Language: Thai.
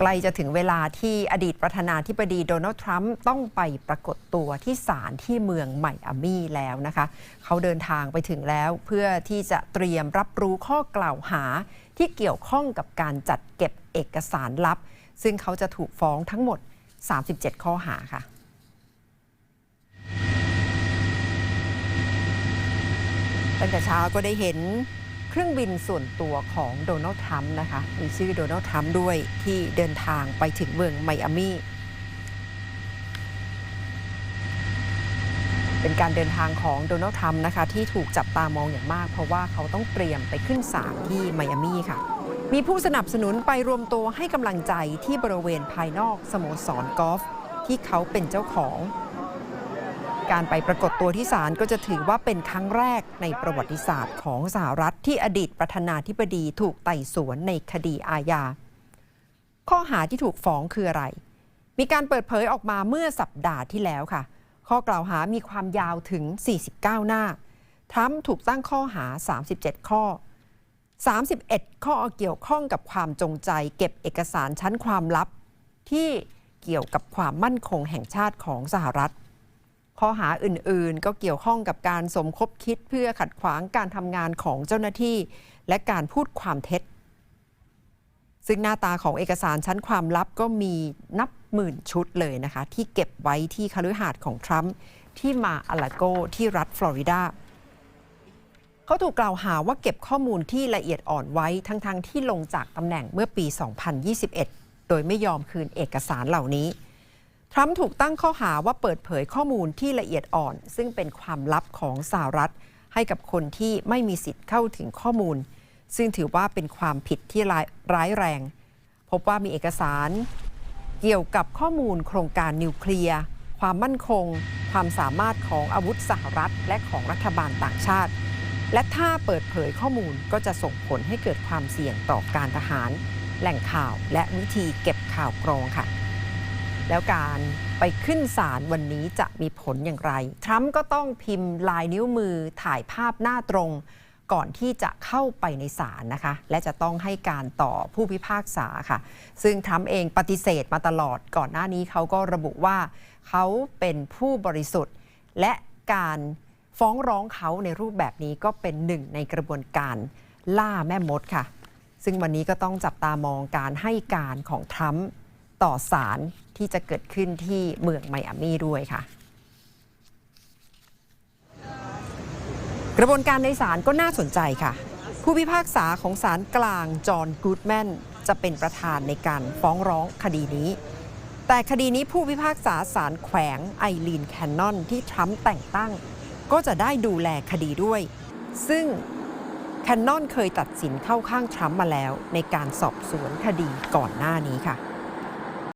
ใกล้จะถึงเวลาที่อดีตประธานาธิบดีโดนัลด์ทรัมป์ต้องไปปรากฏตัวที่ศาลที่เมืองไมอามี่แล้วนะคะ เขาเดินทางไปถึงแล้วเพื่อที่จะเตรียมรับรู้ข้อกล่าวหาที่เกี่ยวข้องกับการจัดเก็บเอกสารลับ ซึ่งเขาจะถูกฟ้องทั้งหมด 37 ข้อหาค่ะตั้งแต่เช้าก็ได้เห็น เครื่องบินส่วนตัวของโดนัลด์ทรัมป์นะคะ มีชื่อโดนัลด์ทรัมป์ด้วยที่เดินทางไปถึงเมืองไมอามีเป็นการเดินทางของโดนัลด์ทรัมป์นะคะที่ถูกจับตามองอย่างมาก เพราะว่าเขาต้องเตรียมไปขึ้นศาลที่ไมอามีค่ะ มีผู้สนับสนุนไปรวมตัวให้กำลังใจที่บริเวณภายนอกสโมสรกอล์ฟที่เขาเป็นเจ้าของ การไปปรากฏตัวที่ศาลก็จะถือว่าเป็นครั้งแรกในประวัติศาสตร์ของสหรัฐที่อดีตประธานาธิบดีถูกไต่สวนในคดีอาญา ข้อหาที่ถูกฟ้องคืออะไร มีการเปิดเผยออกมาเมื่อสัปดาห์ที่แล้วค่ะ ข้อกล่าวหามีความยาวถึง 49 หน้าทรัมป์ถูกตั้งข้อหา 37 ข้อ 31 ข้อเกี่ยวข้องกับความจงใจ เก็บเอกสารชั้นความลับ ที่เกี่ยวกับความมั่นคงแห่งชาติของสหรัฐ ข้อหาอื่นๆ ก็เกี่ยวข้องกับการสมคบคิดเพื่อขัดขวางการทำงานของเจ้าหน้าที่ และการพูดความเท็จ ซึ่งหน้าตาของเอกสารชั้นความลับก็มีนับหมื่นชุดเลยนะคะ ที่เก็บไว้ที่คฤหาสน์ของทรัมป์ที่มาอาลาโกที่รัฐฟลอริดาเขาถูกกล่าวหาว่าเก็บข้อมูลที่ละเอียดอ่อนไว้ทั้งๆทที่ลงจากตำแหน่งเมื่อปี 2021 โดยไม่ยอมคืนเอกสารเหล่านี้ ทรัมป์ถูกตั้งข้อหาว่าเปิดเผยข้อมูลที่ละเอียดอ่อน ซึ่งเป็นความลับของสหรัฐ ให้กับคนที่ไม่มีสิทธิ์เข้าถึงข้อมูล ซึ่งถือว่าเป็นความผิดที่ร้ายร้ายแรง พบว่ามีเอกสาร เกี่ยวกับข้อมูลโครงการนิวเคลียร์ความมั่นคง ความสามารถของอาวุธสหรัฐ และของรัฐบาลต่างชาติ และถ้าเปิดเผยข้อมูลก็จะส่งผลให้เกิดความเสี่ยงต่อการทหาร แหล่งข่าวและวิธีเก็บข่าวกรองค่ะ แล้วการไปขึ้นศาลวันนี้จะมีผลอย่างไร ทรัมป์ก็ต้องพิมพ์ลายนิ้วมือถ่ายภาพหน้าตรง ก่อนที่จะเข้าไปในศาลนะคะ และจะต้องให้การต่อผู้พิพากษาค่ะ ซึ่งทรัมป์เองปฏิเสธมาตลอดก่อนหน้านี้เขาก็ระบุว่าเขาเป็นผู้บริสุทธิ์ และการฟ้องร้องเขาในรูปแบบนี้ก็เป็นหนึ่งในกระบวนการล่าแม่มดค่ะ ซึ่งวันนี้ก็ต้องจับตามองการให้การของทรัมป์ต่อศาล ที่จะเกิดขึ้นที่เมืองไมอามี่ด้วยค่ะกระบวนการในศาลก็น่าสนใจค่ะ ผู้พิพากษาของศาลกลางจอห์นกูดแมนจะเป็นประธานในการฟ้องร้องคดีนี้ แต่คดีนี้ผู้พิพากษาศาลแขวงไอรีนแคนนอนที่ทรัมป์แต่งตั้ง ก็จะได้ดูแลคดีด้วย ซึ่งแคนนอนเคยตัดสินเข้าข้างทรัมป์มาแล้วในการสอบสวนคดีก่อนหน้านี้ค่ะ